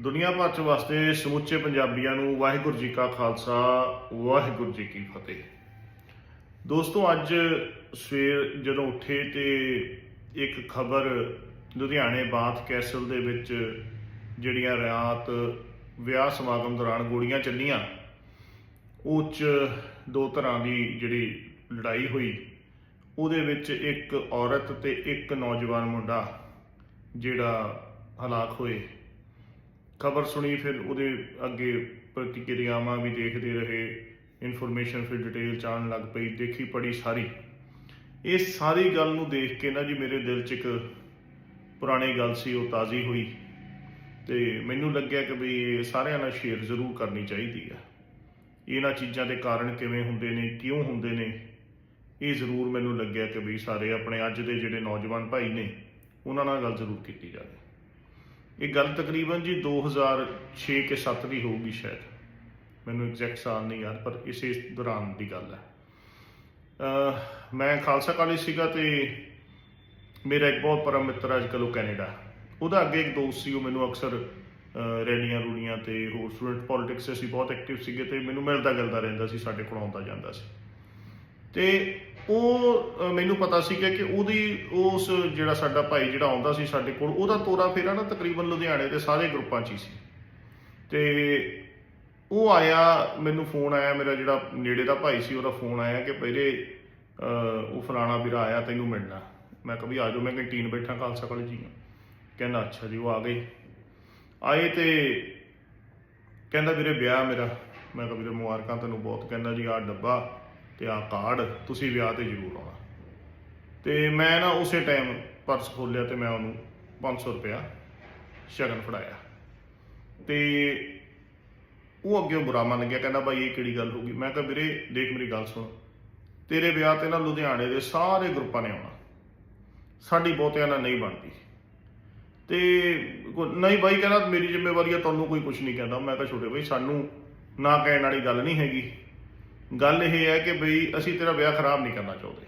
ਦੁਨੀਆ ਭਰ ਚ ਵਾਸਤੇ ਸਮੁੱਚੇ ਪੰਜਾਬੀਆਂ ਨੂੰ ਵਾਹਿਗੁਰੂ ਜੀ ਕਾ ਖਾਲਸਾ, ਵਾਹਿਗੁਰੂ ਜੀ ਕੀ ਫਤਿਹ। ਦੋਸਤੋ, ਅੱਜ ਸਵੇਰ ਜਦੋਂ ਉੱਠੇ ਤੇ ਇੱਕ ਖਬਰ ਲੁਧਿਆਣੇ ਬਾਥ ਕੈਸਲ ਦੇ ਵਿੱਚ ਜਿਹੜੀਆਂ ਰਾਤ ਵਿਆਹ ਸਮਾਗਮ ਦੌਰਾਨ ਗੋਲੀਆਂ ਚੱਲੀਆਂ, ਉਹ 'ਚ ਦੋ ਤਰ੍ਹਾਂ ਦੀ ਜਿਹੜੀ ਲੜਾਈ ਹੋਈ। ਉਹਦੇ ਵਿੱਚ ਇੱਕ ਔਰਤ ਤੇ ਇੱਕ ਨੌਜਵਾਨ ਮੁੰਡਾ ਜਿਹੜਾ ਹਲਾਕ ਹੋਏ। ਖਬਰ ਸੁਣੀ, ਫਿਰ ਉਹਦੇ ਅੱਗੇ ਪ੍ਰਤੀਕਿਰਿਆਵਾਂ ਵੀ ਦੇਖਦੇ ਰਹੇ ਇਨਫੋਰਮੇਸ਼ਨ ਫਿਰ ਡਿਟੇਲ ਚਾਣ ਲੱਗ ਪਈ, ਦੇਖੀ ਪੜੀ ਸਾਰੀ। ਇਹ ਸਾਰੀ ਗੱਲ ਨੂੰ ਦੇਖ ਕੇ ਨਾ ਜੀ ਮੇਰੇ ਦਿਲ 'ਚ ਇੱਕ ਪੁਰਾਣੀ ਗੱਲ ਸੀ, ਉਹ ਤਾਜ਼ੀ ਹੋਈ। ਤੇ ਮੈਨੂੰ ਲੱਗਿਆ ਕਿ ਵੀ ਇਹ ਸਾਰਿਆਂ ਨਾਲ ਸ਼ੇਅਰ ਜ਼ਰੂਰ ਕਰਨੀ ਚਾਹੀਦੀ ਆ। ਇਹਨਾਂ ਚੀਜ਼ਾਂ ਦੇ ਕਾਰਨ ਕਿਵੇਂ ਹੁੰਦੇ ਨੇ, ਕਿਉਂ ਹੁੰਦੇ ਨੇ, ਇਹ ਜ਼ਰੂਰ ਮੈਨੂੰ ਲੱਗਿਆ ਕਿ ਵੀ ਸਾਰੇ ਆਪਣੇ ਅੱਜ ਦੇ ਜਿਹੜੇ ਨੌਜਵਾਨ ਭਾਈ ਨੇ, ਉਹਨਾਂ ਨਾਲ ਗੱਲ ਜ਼ਰੂਰ ਕੀਤੀ ਜਾਵੇ। ਇਹ ਗੱਲ ਤਕਰੀਬਨ ਜੀ 2006 ਕੇ 7 ਦੀ ਹੋਊਗੀ ਸ਼ਾਇਦ। ਮੈਨੂੰ ਐਗਜ਼ੈਕਟ ਸਾਲ ਨਹੀਂ ਯਾਦ, ਪਰ ਇਸੇ ਦੌਰਾਨ ਦੀ ਗੱਲ ਹੈ। ਮੈਂ ਖਾਲਸਾ ਕਾਲਜ ਸੀਗਾ ਤੇ ਮੇਰਾ ਇੱਕ ਬਹੁਤ ਪਰਮ ਮਿੱਤਰ ਅੱਜ ਕੱਲ੍ਹ ਉਹ ਕੈਨੇਡਾ। ਉਹਦਾ ਅੱਗੇ ਇੱਕ ਦੋਸਤ ਸੀ, ਉਹ ਮੈਨੂੰ ਅਕਸਰ ਰੈਲੀਆਂ ਰੂਲੀਆਂ ਤੇ ਹੋਰ ਸਟੂਡੈਂਟ ਪੋਲਿਟਿਕਸ ਅਸੀਂ ਬਹੁਤ ਐਕਟਿਵ ਸੀਗੇ ਤੇ ਮੈਨੂੰ ਮਿਲਦਾ ਗਿਲਦਾ ਰਹਿੰਦਾ ਸੀ, ਸਾਡੇ ਕੋਲ ਆਉਂਦਾ ਜਾਂਦਾ ਸੀ। ਤੇ ਉਹ ਮੈਨੂੰ ਪਤਾ ਸੀਗਾ ਕਿ ਉਹਦੀ, ਉਸ ਜਿਹੜਾ ਸਾਡਾ ਭਾਈ ਜਿਹੜਾ ਆਉਂਦਾ ਸੀ ਸਾਡੇ ਕੋਲ, ਉਹਦਾ ਤੋਰਾ ਫੇਰਾ ਨਾ ਤਕਰੀਬਨ ਲੁਧਿਆਣੇ ਦੇ ਸਾਰੇ ਗਰੁੱਪਾਂ 'ਚ ਹੀ ਸੀ। ਤੇ ਉਹ ਆਇਆ, ਮੈਨੂੰ ਫੋਨ ਆਇਆ, ਮੇਰਾ ਜਿਹੜਾ ਨੇੜੇ ਦਾ ਭਾਈ ਸੀ, ਉਹਦਾ ਫੋਨ ਆਇਆ ਕਿ ਪਹਿਲੇ ਉਹ ਫਲਾਣਾ ਵੀਰਾ ਆਇਆ ਤੈਨੂੰ ਮਿਲਣਾ। ਮੈਂ ਕਿਹਾ ਵੀ ਆ ਜਾਓ, ਮੈਂ ਕੰਟੀਨ ਬੈਠਾ ਖਾਲਸਾ ਕਾਲਜ ਜੀ ਹਾਂ ਕਹਿੰਦਾ, ਅੱਛਾ ਜੀ, ਉਹ ਆ ਗਏ। ਆਏ ਤੇ ਕਹਿੰਦਾ ਵੀਰੇ, ਵਿਆਹ ਮੇਰਾ। ਮੈਂ ਕਿਹਾ ਵੀਰੇ, ਮੁਬਾਰਕਾਂ ਤੈਨੂੰ ਬਹੁਤ। ਕਹਿੰਦਾ ਜੀ, ਆਹ ਡੱਬਾ ਤੇ ਆਹ ਕਾਰਡ ਤੁਸੀਂ ਵਿਆਹ ਤੇ ਜ਼ਰੂਰ ਆਉਣਾ। ਤੇ ਮੈਂ ਨਾ ਉਸੇ ਟਾਈਮ ਪਰਸ ਖੋਲਿਆ ਤੇ ਮੈਂ ਉਹਨੂੰ 500 ਰੁਪਇਆ ਸ਼ਗਨ ਫੜਾਇਆ। ਤੇ ਉਹ ਅੱਗੇ ਬੁਰਾ ਮੰਨ ਗਿਆ, ਕਹਿੰਦਾ ਬਾਈ ਇਹ ਕਿਹੜੀ ਗੱਲ ਹੋ ਗਈ? ਮੈਂ ਕਿਹਾ ਵੀਰੇ ਦੇਖ ਮੇਰੀ ਗੱਲ ਸੁਣ। ਤੇਰੇ ਵਿਆਹ ਤੇ ਨਾ ਲੁਧਿਆਣੇ ਦੇ ਸਾਰੇ ਗਰੁੱਪਾਂ ਨੇ ਆਉਣਾ। ਸਾਡੀ ਬਹੁਤਿਆਂ ਨਾਲ ਨਹੀਂ ਬਣਦੀ। ਤੇ ਨਹੀਂ ਬਾਈ ਕਹਿੰਦਾ ਮੇਰੀ ਜ਼ਿੰਮੇਵਾਰੀ ਆ, ਤੁਹਾਨੂੰ ਕੋਈ ਕੁਝ ਨਹੀਂ ਕਹਿੰਦਾ। ਮੈਂ ਕਿਹਾ ਛੋਟੇ ਬਾਈ, ਸਾਨੂੰ ਨਾ ਕਹਿਣ ਵਾਲੀ ਗੱਲ ਨਹੀਂ ਹੈਗੀ। ਗੱਲ ਇਹ ਹੈ ਕਿ ਬਈ ਅਸੀਂ ਤੇਰਾ ਵਿਆਹ ਖਰਾਬ ਨਹੀਂ ਕਰਨਾ ਚਾਹੁੰਦੇ।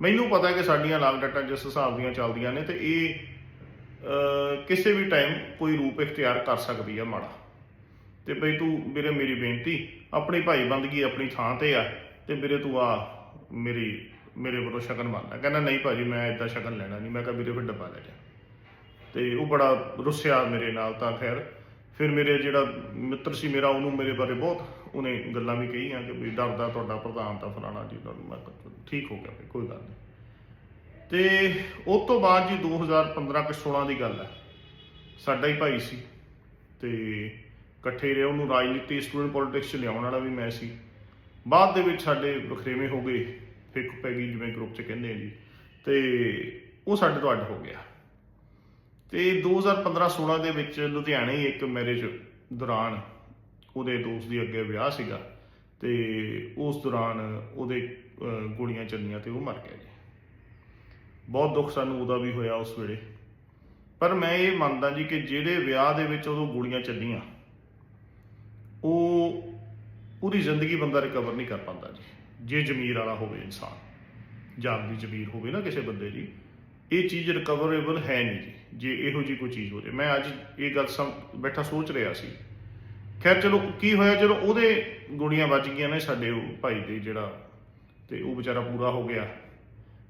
ਮੈਨੂੰ ਪਤਾ ਕਿ ਸਾਡੀਆਂ ਲਾਗ ਡਾਟਾ ਜਿਸ ਹਿਸਾਬ ਦੀਆਂ ਚੱਲਦੀਆਂ ਨੇ ਤੇ ਇਹ ਕਿਸੇ ਵੀ ਟਾਈਮ ਕੋਈ ਰੂਪ ਇਖਤਿਆਰ ਕਰ ਸਕਦੀ ਆ ਮਾੜਾ। ਤੇ ਬਈ ਤੂੰ ਵੀਰੇ ਮੇਰੀ ਬੇਨਤੀ, ਆਪਣੀ ਭਾਈ ਬੰਦਗੀ ਆਪਣੀ ਥਾਂ ਤੇ ਆ ਤੇ ਵੀਰੇ ਤੂੰ ਆ ਮੇਰੀ, ਮੇਰੇ ਵੱਲੋਂ ਸ਼ਗਨ ਮੰਨਦਾ ਕਹਿੰਦਾ, ਨਹੀਂ ਭਾਜੀ, ਮੈਂ ਇਦਾਂ ਸ਼ਗਨ ਲੈਣਾ ਨਹੀਂ, ਮੈਂ ਕਿਹਾ ਵੀਰੇ ਫਿਰ ਡੱਬਾ ਲੈ ਜਾ। ਤੇ ਉਹ ਬੜਾ ਰੁੱਸਿਆ ਮੇਰੇ ਨਾਲ ਤਾਂ ਖੈਰ। ਫਿਰ ਮੇਰੇ ਜਿਹੜਾ ਮਿੱਤਰ ਸੀ ਮੇਰਾ, ਉਹਨੂੰ ਮੇਰੇ ਬਾਰੇ ਬਹੁਤ ਉਹਨੇ ਗੱਲਾਂ ਵੀ ਕਹੀਆਂ ਕਿ ਵੀ ਡਰਦਾ ਤੁਹਾਡਾ ਪ੍ਰਧਾਨ ਤਾਂ ਫਲਾਣਾ ਜੀ ਤਾਂ ਮੈਂ ਕਿਹਾ ਠੀਕ ਹੋ ਗਿਆ ਵੀ ਕੋਈ ਗੱਲ ਨਹੀਂ। ਤੇ ਉਸ ਤੋਂ ਬਾਅਦ ਜੀ 2015 ਕਿ 16 ਦੀ ਗੱਲ ਹੈ। ਸਾਡਾ ਹੀ ਭਾਈ ਸੀ ਤੇ ਇਕੱਠੇ ਰਹੇ, ਉਹਨੂੰ ਰਾਜਨੀਤੀ ਸਟੂਡੈਂਟ ਪੋਲਿਟਿਕਸ ਚ ਲਿਆਉਣ ਵਾਲਾ ਵੀ ਮੈਂ ਸੀ। ਬਾਅਦ ਦੇ ਵਿੱਚ ਸਾਡੇ ਵਖਰੇਵੇਂ ਹੋ ਗਏ, ਫਿੱਕ ਪੈ ਗਈ ਜਿਵੇਂ ਗਰੁੱਪ ਚ ਕਹਿੰਦੇ ਆ ਜੀ। ਤੇ ਉਹ ਸਾਡੇ ਤੋਂ ਅੱਡ ਹੋ ਗਿਆ। ਤੇ 2015-16 ਦੇ ਵਿੱਚ ਲੁਧਿਆਣੇ ਹੀ ਇੱਕ ਮੈਰਿਜ ਦੌਰਾਨ ਉਹਦੇ ਦੋਸਤ ਦੀ ਅੱਗੇ ਵਿਆਹ ਸੀਗਾ ਤੇ ਉਸ ਦੌਰਾਨ ਉਹਦੇ ਗੋਲੀਆਂ ਚੱਲੀਆਂ ਤੇ ਉਹ ਮਰ ਗਿਆ ਜੀ। ਬਹੁਤ ਦੁੱਖ ਸਾਨੂੰ ਉਹਦਾ ਵੀ ਹੋਇਆ ਉਸ ਵੇਲੇ। ਪਰ ਮੈਂ ਇਹ ਮੰਨਦਾ ਜੀ ਕਿ ਜਿਹੜੇ ਵਿਆਹ ਦੇ ਵਿੱਚ ਉਦੋਂ ਗੋਲੀਆਂ ਚੱਲੀਆਂ ਉਹ ਪੂਰੀ ਜ਼ਿੰਦਗੀ ਬੰਦਾ ਰਿਕਵਰ ਨਹੀਂ ਕਰ ਪਾਉਂਦਾ ਜੀ। ਜੇ ਜ਼ਮੀਰ ਵਾਲਾ ਹੋਵੇ ਇਨਸਾਨ ਜਾਗਦੀ ਜ਼ਮੀਰ ਹੋਵੇ ਨਾ ਕਿਸੇ ਬੰਦੇ ਦੀ, ਇਹ ਚੀਜ਼ ਰਿਕਵਰੇਬਲ ਹੈ ਨਹੀਂ ਜੀ, ਜੇ ਇਹੋ ਜੀ ਕੋਈ ਚੀਜ਼ ਹੋ ਜਾਏ ਮੈਂ ਅੱਜ ਇਹ ਗੱਲ ਸਮ, ਬੈਠਾ ਸੋਚ ਰਿਹਾ ਸੀ ਖੈਰ ਚਲੋ ਕੀ ਹੋਇਆ, ਜਦੋਂ ਉਹਦੇ ਗੋਲੀਆਂ ਵੱਜ ਗਈਆਂ ਨੇ ਸਾਡੇ ਉਹ ਭਾਈ ਦੇ ਜਿਹੜਾ, ਤੇ ਉਹ ਵਿਚਾਰਾ ਪੂਰਾ ਹੋ ਗਿਆ।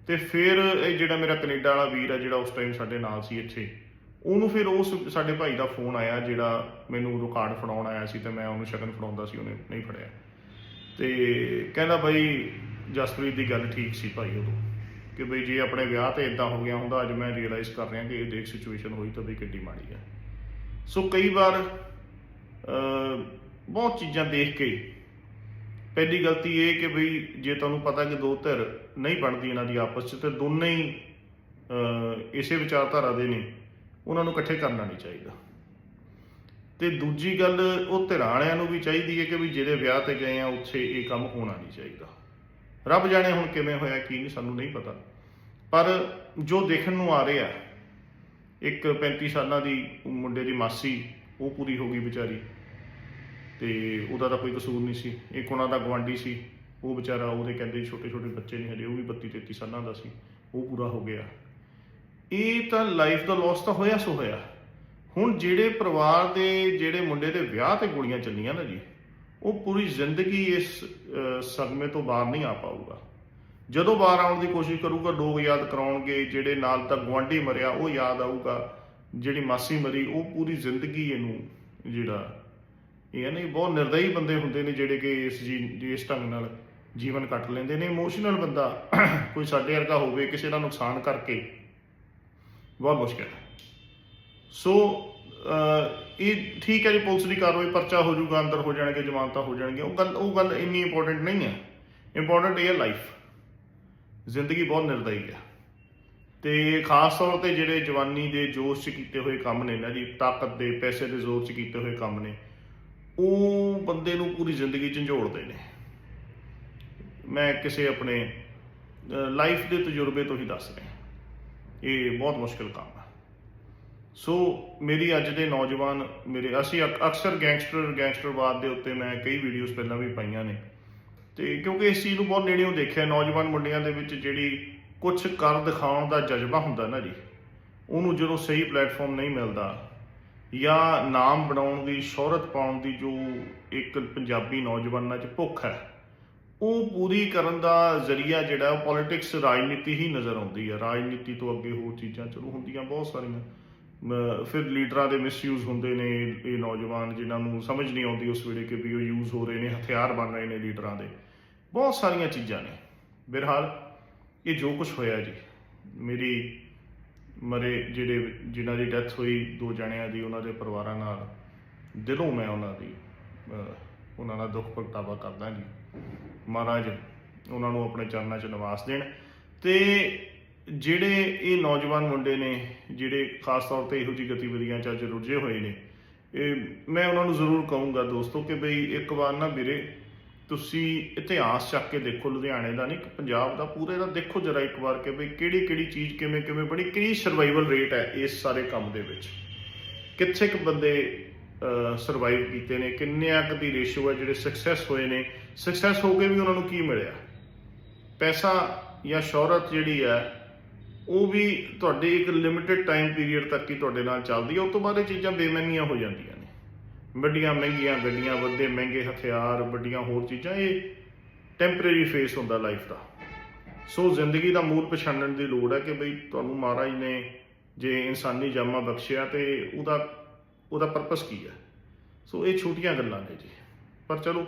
ਤੇ ਫਿਰ ਇਹ ਜਿਹੜਾ ਮੇਰਾ ਕੈਨੇਡਾ ਵਾਲਾ ਵੀਰ ਆ ਜਿਹੜਾ ਉਸ ਟਾਈਮ ਸਾਡੇ ਨਾਲ ਸੀ ਇੱਥੇ, ਉਹਨੂੰ ਫਿਰ ਉਸ ਸਾਡੇ ਭਾਈ ਦਾ ਫੋਨ ਆਇਆ ਜਿਹੜਾ ਮੈਨੂੰ ਰਿਕਾਰਡ ਫੜਾਉਣ ਆਇਆ ਸੀ ਤੇ ਮੈਂ ਉਹਨੂੰ ਸ਼ਗਨ ਫੜਾਉਂਦਾ ਸੀ, ਉਹਨੇ ਨਹੀਂ ਫੜਿਆ। ਤੇ ਕਹਿੰਦਾ ਬਈ ਜਸਪ੍ਰੀਤ ਦੀ ਗੱਲ ਠੀਕ ਸੀ ਭਾਈ ਉਦੋਂ, ਕਿ ਬਈ ਜੇ ਆਪਣੇ ਵਿਆਹ ਤੇ ਇਦਾਂ ਹੋ ਗਿਆ ਹੁੰਦਾ, ਅੱਜ ਮੈਂ ਰੀਅਲਾਈਜ਼ ਕਰ ਰਿਹਾ ਕਿ ਇਹ ਦੇਖ ਸਿਚੁਏਸ਼ਨ ਹੋਈ ਤਾਂ ਵੀ ਕਿੱਡੀ ਮਾੜੀ ਆ। ਸੋ ਕਈ ਵਾਰ ਬਹੁਤ ਚੀਜ਼ਾਂ ਦੇਖ ਕੇ ਪਹਿਲੀ ਗਲਤੀ ਇਹ ਕਿ ਬਈ ਜੇ ਤੁਹਾਨੂੰ ਪਤਾ ਕਿ ਦੋ ਧਿਰ ਨਹੀਂ ਬਣਦੀ ਇਹਨਾਂ ਦੀ ਆਪਸ 'ਚ, ਤੇ ਦੋਨੇ ਹੀ ਇਸੇ ਵਿਚਾਰਧਾਰਾ ਦੇ ਨੇ, ਉਹਨਾਂ ਨੂੰ ਇਕੱਠੇ ਕਰਨਾ ਨਹੀਂ ਚਾਹੀਦਾ। ਤੇ ਦੂਜੀ ਗੱਲ, ਉਹ ਧਿਰਾਂ ਵਾਲਿਆਂ ਨੂੰ ਵੀ ਚਾਹੀਦੀ ਹੈ ਕਿ ਵੀ ਜਿਹੜੇ ਵਿਆਹ ਤੇ ਗਏ ਆ, ਉੱਥੇ ਇਹ ਕੰਮ ਹੋਣਾ ਨਹੀਂ ਚਾਹੀਦਾ। ਰੱਬ ਜਾਣੇ ਹੁਣ ਕਿਵੇਂ ਹੋਇਆ, ਕੀ ਨਹੀਂ, ਸਾਨੂੰ ਨਹੀਂ ਪਤਾ। ਪਰ ਜੋ ਦੇਖਣ ਨੂੰ ਆ ਰਿਹਾ, ਇੱਕ 35 ਸਾਲਾਂ ਦੀ ਮੁੰਡੇ ਦੀ ਮਾਸੀ, ਉਹ ਪੂਰੀ ਹੋ ਗਈ ਵਿਚਾਰੀ। ਤੇ ਉਹਦਾ ਤਾਂ ਕੋਈ ਕਸੂਰ ਨਹੀਂ ਸੀ। ਇੱਕ ਉਹਨਾਂ ਦਾ ਗਵਾਂਢੀ ਸੀ। ਉਹ ਵਿਚਾਰਾ ਉਹਦੇ ਕਹਿੰਦੇ ਛੋਟੇ ਛੋਟੇ ਬੱਚੇ ਨੇ ਹਜੇ ਉਹ ਵੀ 32 33 ਸਾਲਾਂ ਦਾ ਸੀ। ਉਹ ਪੂਰਾ ਹੋ ਗਿਆ। ਇਹ ਤਾਂ ਲਾਈਫ ਦਾ ਲਾਸ ਤਾਂ ਹੋਇਆ ਸੋ ਹੋਇਆ। ਹੁਣ ਜਿਹੜੇ ਪਰਿਵਾਰ ਦੇ ਜਿਹੜੇ ਮੁੰਡੇ ਦੇ ਵਿਆਹ ਤੇ ਗੋਲੀਆਂ ਚੱਲੀਆਂ ਨਾ ਜੀ ਉਹ ਪੂਰੀ ਜ਼ਿੰਦਗੀ ਇਸ ਅਹ, ਸਦਮੇ ਤੋਂ ਬਾਹਰ ਨਹੀਂ ਆ ਪਾਊਗਾ। ਜਦੋਂ ਬਾਹਰ ਆਉਣ ਦੀ ਕੋਸ਼ਿਸ਼ ਕਰੂਗਾ ਲੋਕ ਯਾਦ ਕਰਾਉਣਗੇ ਜਿਹੜੇ ਨਾਲ ਤਾਂ ਗੁਆਂਢੀ ਮਰਿਆ ਉਹ ਯਾਦ ਆਊਗਾ। ਜਿਹੜੀ ਮਾਸੀ ਮਰੀ ਉਹ ਪੂਰੀ ਜ਼ਿੰਦਗੀ ਇਹਨੂੰ ਜਿਹੜਾ ਇਹ ਨਹੀਂ ਬਹੁਤ ਨਿਰਦਈ ਬੰਦੇ ਹੁੰਦੇ ਨੇ ਜਿਹੜੇ ਕਿ ਇਸ ਜੀ, ਇਸ ਢੰਗ ਨਾਲ ਜੀਵਨ ਕੱਟ ਲੈਂਦੇ ਨੇ। ਇਮੋਸ਼ਨਲ ਬੰਦਾ ਕੋਈ ਸਾਡੇ ਵਰਗਾ ਹੋਵੇ, ਕਿਸੇ ਦਾ ਨੁਕਸਾਨ ਕਰਕੇ, ਬਹੁਤ ਮੁਸ਼ਕਿਲ ਹੈ। ਸੋ ਇਹ ਠੀਕ ਹੈ ਜੀ, ਪੁਲਿਸ ਦੀ ਕਾਰਵਾਈ ਪਰਚਾ ਹੋ ਜਾਊਗਾ, ਅੰਦਰ ਹੋ ਜਾਣਗੇ, ਜ਼ਮਾਨਤਾਂ ਹੋ ਜਾਣਗੀਆਂ। ਉਹ ਗੱਲ ਉਹ ਗੱਲ ਇੰਨੀ ਇੰਪੋਰਟੈਂਟ ਨਹੀਂ ਹੈ। ਇੰਪੋਰਟੈਂਟ ਇਹ ਹੈ ਲਾਈਫ ਜ਼ਿੰਦਗੀ ਬਹੁਤ ਨਿਰਦਈ ਹੈ। ਤੇ ਖਾਸ ਤੌਰ ਤੇ ਜਿਹੜੇ ਜਵਾਨੀ ਦੇ ਜੋਸ਼ 'ਚ ਕੀਤੇ ਹੋਏ ਕੰਮ ਨੇ ਨਾ ਜੀ, ਤਾਕਤ ਦੇ, ਪੈਸੇ ਦੇ ਜ਼ੋਰ 'ਚ ਕੀਤੇ ਹੋਏ ਕੰਮ ਨੇ ਉਹ ਬੰਦੇ ਨੂੰ ਪੂਰੀ ਜ਼ਿੰਦਗੀ ਝੰਜੋੜਦੇ ਨੇ। ਮੈਂ ਕਿਸੇ ਆਪਣੇ ਲਾਈਫ ਦੇ ਤਜਰਬੇ ਤੋਂ ਹੀ ਦੱਸ ਰਿਹਾ। ਇਹ ਬਹੁਤ ਮੁਸ਼ਕਿਲ ਕੰਮ ਹੈ ਸੋ ਮੇਰੀ ਅੱਜ ਦੇ ਨੌਜਵਾਨ, ਮੇਰੇ, ਅਸੀਂ ਅਕ- ਅਕਸਰ ਗੈਂਗਸਟਰ, ਗੈਂਗਸਟਰਵਾਦ ਦੇ ਉੱਤੇ ਮੈਂ ਕਈ ਵੀਡੀਓਜ਼ ਪਹਿਲਾਂ ਵੀ ਪਾਈਆਂ ਨੇ। ਤੇ ਕਿਉਂਕਿ ਇਸ ਚੀਜ਼ ਨੂੰ ਬਹੁਤ ਨੇੜਿਓਂ ਦੇਖਿਆ, ਨੌਜਵਾਨ ਮੁੰਡਿਆਂ ਦੇ ਵਿੱਚ ਜਿਹੜੀ ਕੁਝ ਕਰ ਦਿਖਾਉਣ ਦਾ ਜਜ਼ਬਾ ਹੁੰਦਾ ਨਾ ਜੀ, ਉਹਨੂੰ ਜਦੋਂ ਸਹੀ ਪਲੇਟਫਾਰਮ ਨਹੀਂ ਮਿਲਦਾ ਜਾਂ ਨਾਮ ਬਣਾਉਣ ਦੀ, ਸ਼ੋਹਰਤ ਪਾਉਣ ਦੀ ਜੋ ਇੱਕ ਪੰਜਾਬੀ ਨੌਜਵਾਨਾਂ 'ਚ ਭੁੱਖ ਹੈ, ਉਹ ਪੂਰੀ ਕਰਨ ਦਾ ਜ਼ਰੀਆ ਜਿਹੜਾ ਉਹ ਪੋਲਿਟਿਕਸ ਰਾਜਨੀਤੀ ਹੀ ਨਜ਼ਰ ਆਉਂਦੀ ਹੈ ਰਾਜਨੀਤੀ ਤੋਂ ਅੱਗੇ ਹੋਰ ਚੀਜ਼ਾਂ ਚਲੋ ਹੁੰਦੀਆਂ ਬਹੁਤ ਸਾਰੀਆਂ। ਫਿਰ ਲੀਡਰਾਂ ਦੇ ਮਿਸਯੂਜ਼ ਹੁੰਦੇ ਨੇ ਇਹ ਨੌਜਵਾਨ ਜਿਨ੍ਹਾਂ ਨੂੰ ਸਮਝ ਨਹੀਂ ਆਉਂਦੀ ਉਸ ਵੇਲੇ ਕਿ ਵੀ ਉਹ ਯੂਜ਼ ਹੋ ਰਹੇ ਨੇ, ਹਥਿਆਰ ਬਣ ਰਹੇ ਨੇ ਲੀਡਰਾਂ ਦੇ। ਬਹੁਤ ਸਾਰੀਆਂ ਚੀਜ਼ਾਂ ਨੇ। ਬਿਹਰਹਾਲ ਇਹ ਜੋ ਕੁਝ ਹੋਇਆ ਜੀ, ਮੇਰੀ ਮਰੇ ਜਿਹੜੇ ਜਿਨ੍ਹਾਂ ਦੀ ਡੈਥ ਹੋਈ, ਦੋ ਜਣਿਆਂ ਦੀ, ਉਹਨਾਂ ਦੇ ਪਰਿਵਾਰਾਂ ਨਾਲ। ਦਿਲੋਂ ਮੈਂ ਉਹਨਾਂ ਦੀ ਉਹਨਾਂ ਦਾ ਦੁੱਖ ਪ੍ਰਗਟਾਵਾ ਕਰਦਾ ਜੀ। ਮਹਾਰਾਜ, ਉਹਨਾਂ ਨੂੰ ਆਪਣੇ ਚਰਨਾਂ 'ਚ ਨਿਵਾਸ ਦੇਣ। ਤੇ ਜਿਹੜੇ ਇਹ ਨੌਜਵਾਨ ਮੁੰਡੇ ਨੇ, ਜਿਹੜੇ ਖਾਸ ਤੌਰ ਤੇ ਇਹੋ ਜਿਹੀ ਗਤੀਵਿਧੀਆਂ 'ਚ ਅੱਜ ਰੁੱਝੇ ਹੋਏ ਨੇ, ਇਹ ਮੈਂ ਉਹਨਾਂ ਨੂੰ ਜ਼ਰੂਰ ਕਹੂੰਗਾ ਦੋਸਤੋ ਕਿ ਬਈ ਇੱਕ ਵਾਰ ਨਾ ਵੀਰੇ ਤੁਸੀਂ ਇਤਿਹਾਸ ਚੱਕ ਕੇ ਦੇਖੋ, ਲੁਧਿਆਣੇ ਦਾ ਨਹੀਂ ਪੰਜਾਬ ਦਾ ਪੂਰੇ ਦਾ ਦੇਖੋ ਜਰਾ ਇੱਕ ਵਾਰ ਕਿ ਬਈ ਕਿਹੜੀ ਕਿਹੜੀ ਚੀਜ਼ ਕਿਵੇਂ ਕਿਵੇਂ ਬਣੀ, ਕਿਹੜੀ ਸਰਵਾਈਵਲ ਰੇਟ ਹੈ ਇਸ ਸਾਰੇ ਕੰਮ ਦੇ ਵਿੱਚ? ਕਿੱਥੇ ਕੁ ਬੰਦੇ ਸਰਵਾਈਵ ਕੀਤੇ ਨੇ ਕਿੰਨਿਆਂ ਕੁ ਦੀ ਰੇਸ਼ੋ ਹੈ ਜਿਹੜੇ ਸਕਸੈਸ ਹੋਏ ਨੇ? ਸਕਸੈਸ ਹੋ ਕੇ ਵੀ ਉਹਨਾਂ ਨੂੰ ਕੀ ਮਿਲਿਆ? ਪੈਸਾ ਜਾਂ ਸ਼ੋਹਰਤ ਜਿਹੜੀ ਹੈ, ਉਹ ਵੀ ਤੁਹਾਡੇ ਇੱਕ ਲਿਮਿਟਿਡ ਟਾਈਮ ਪੀਰੀਅਡ ਤੱਕ ਹੀ ਤੁਹਾਡੇ ਨਾਲ ਚੱਲਦੀ ਹੈ ਉਸ ਤੋਂ ਬਾਅਦ ਇਹ ਚੀਜ਼ਾਂ ਬੇਮੈਨੀਆਂ ਹੋ ਜਾਂਦੀਆਂ ਵੱਡੀਆਂ ਮਹਿੰਗੀਆਂ ਗੱਡੀਆਂ, ਵੱਡੇ ਮਹਿੰਗੇ ਹਥਿਆਰ, ਵੱਡੀਆਂ ਹੋਰ ਚੀਜ਼ਾਂ, ਇਹ ਟੈਂਪਰੇਰੀ ਫੇਸ ਹੁੰਦਾ ਲਾਈਫ ਦਾ। ਸੋ ਜ਼ਿੰਦਗੀ ਦਾ ਮੂਲ ਪਛਾਣਨ ਦੀ ਲੋੜ ਹੈ ਕਿ ਬਈ ਤੁਹਾਨੂੰ ਮਹਾਰਾਜ ਨੇ ਜੇ ਇਨਸਾਨੀ ਜਾਮਾ ਬਖਸ਼ਿਆ ਤੇ ਉਹਦਾ ਉਹਦਾ ਪਰਪਸ ਕੀ ਹੈ? ਸੋ ਇਹ ਛੋਟੀਆਂ ਗੱਲਾਂ ਨੇ ਜੀ। ਪਰ ਚਲੋ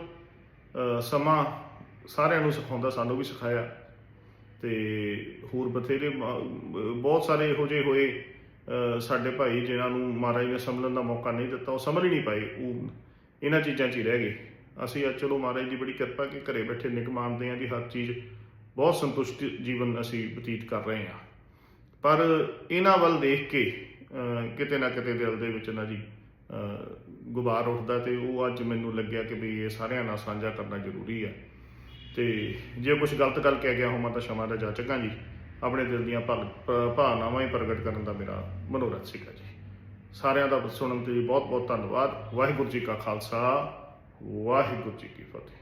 ਸਮਾਂ ਸਾਰਿਆਂ ਨੂੰ ਸਿਖਾਉਂਦਾ, ਸਾਨੂੰ ਵੀ ਸਿਖਾਇਆ। ਤੇ ਹੋਰ ਬਥੇਰੇ ਬਹੁਤ ਸਾਰੇ ਇਹੋ ਜਿਹੇ ਹੋਏ ਸਾਡੇ ਭਾਈ ਜਿਨ੍ਹਾਂ ਨੂੰ ਮਹਾਰਾਜ ਨੇ ਸੰਭਲਣ ਦਾ ਮੌਕਾ ਨਹੀਂ ਦਿੱਤਾ, ਉਹ ਸੰਭਲ ਹੀ ਨਹੀਂ ਪਾਏ। ਉਹ ਇਹਨਾਂ ਚੀਜ਼ਾਂ 'ਚ ਹੀ ਰਹਿ ਗਏ। ਅਸੀਂ ਅੱਜ ਚਲੋ ਮਹਾਰਾਜ ਦੀ ਬੜੀ ਕਿਰਪਾ ਕਿ ਘਰੇ ਬੈਠੇ ਨਿਕ ਮਾਣਦੇ ਹਾਂ ਜੀ ਹਰ ਚੀਜ਼ ਬਹੁਤ ਸੰਤੁਸ਼ਟ ਜੀਵਨ ਅਸੀਂ ਬਤੀਤ ਕਰ ਰਹੇ ਹਾਂ। ਪਰ ਇਹਨਾਂ ਵੱਲ ਦੇਖ ਕੇ ਕਿਤੇ ਨਾ ਕਿਤੇ ਦਿਲ ਦੇ ਵਿੱਚ ਨਾ ਜੀ ਗੁਬਾਰ ਉੱਠਦਾ ਤੇ ਉਹ ਅੱਜ ਮੈਨੂੰ ਲੱਗਿਆ ਕਿ ਵੀ ਇਹ ਸਾਰਿਆਂ ਨਾਲ ਸਾਂਝਾ ਕਰਨਾ ਜ਼ਰੂਰੀ ਆ ਤੇ ਜੇ ਕੁਝ ਗਲਤ ਗੱਲ ਕਹਿ ਗਿਆ ਹੋਵਾਂ ਤਾਂ ਸ਼ਮਾ ਦਾ ਜਾਚਕਾਂ ਜੀ। ਆਪਣੇ ਦਿਲ ਦੀਆਂ ਭਗ- ਭਾਵਨਾਵਾਂ ਹੀ ਪ੍ਰਗਟ ਕਰਨ ਦਾ ਮੇਰਾ ਮਨੋਰਥ ਸੀਗਾ ਜੀ। ਸਾਰਿਆਂ ਦਾ ਸੁਣਨ ਤੇ ਬਹੁਤ ਬਹੁਤ ਧੰਨਵਾਦ। ਵਾਹਿਗੁਰੂ ਜੀ ਕਾ ਖਾਲਸਾ, ਵਾਹਿਗੁਰੂ ਜੀ ਕੀ ਫਤਿਹ।